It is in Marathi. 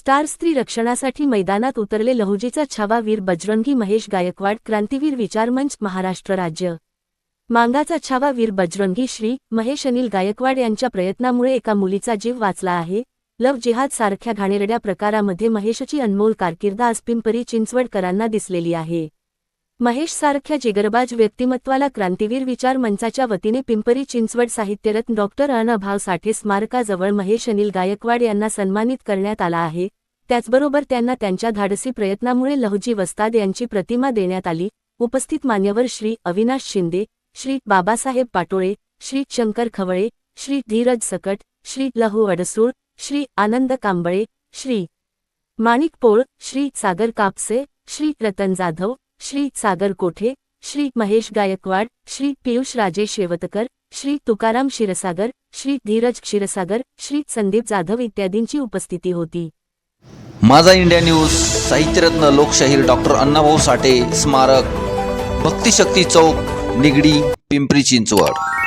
स्टार स्त्री रक्षणासाठी मैदानात उतरले लहुजीचा छावा वीर बजरंगी महेश गायकवाड क्रांतीवीर विचारमंच महाराष्ट्र राज्य. मांगाचा छावा वीर बजरंगी श्री महेश अनिल गायकवाड यांच्या प्रयत्नामुळे एका मुलीचा जीव वाचला आहे. लव जिहाद सारख्या घाणेरड्या प्रकारामध्ये महेशची अनमोल कारकिर्द आज पिंपरी चिंचवडकरांना दिसलेली आहे. महेश सारख्या जिगरबाज व्यक्तिमत्वाला क्रांतीवीर विचार मंचाच्या वतीने पिंपरी चिंचवड साहित्यरत्न डॉक्टर अनभाव साठे स्मारकाजवळ महेश अनिल गायकवाड यांना सन्मानित करण्यात आला आहे. त्याचबरोबर त्यांना त्यांच्या धाडसी प्रयत्नामुळे लहुजी वस्ताद यांची प्रतिमा देण्यात आली. उपस्थित मान्यवर श्री अविनाश शिंदे श्री बाबासाहेब पाटोळे श्री शंकर खवळे श्री धीरज सकट श्री लहू अडसूळ श्री आनंद कांबळे श्री माणिक पोळ श्री सागर कापसे श्री रतन जाधव श्री सागर कोठे श्री महेश गायकवाड श्री पियुष राजे शेवतकर श्री तुकाराम क्षीरसागर श्री धीरज क्षीरसागर श्री संदीप जाधव इत्यादींची उपस्थिती होती. माझा इंडिया न्यूज साहित्यरत्न लोकशाहीर डॉक्टर अण्णाभाऊ साठे स्मारक भक्तिशक्ती चौक निगडी पिंपरी चिंचवड.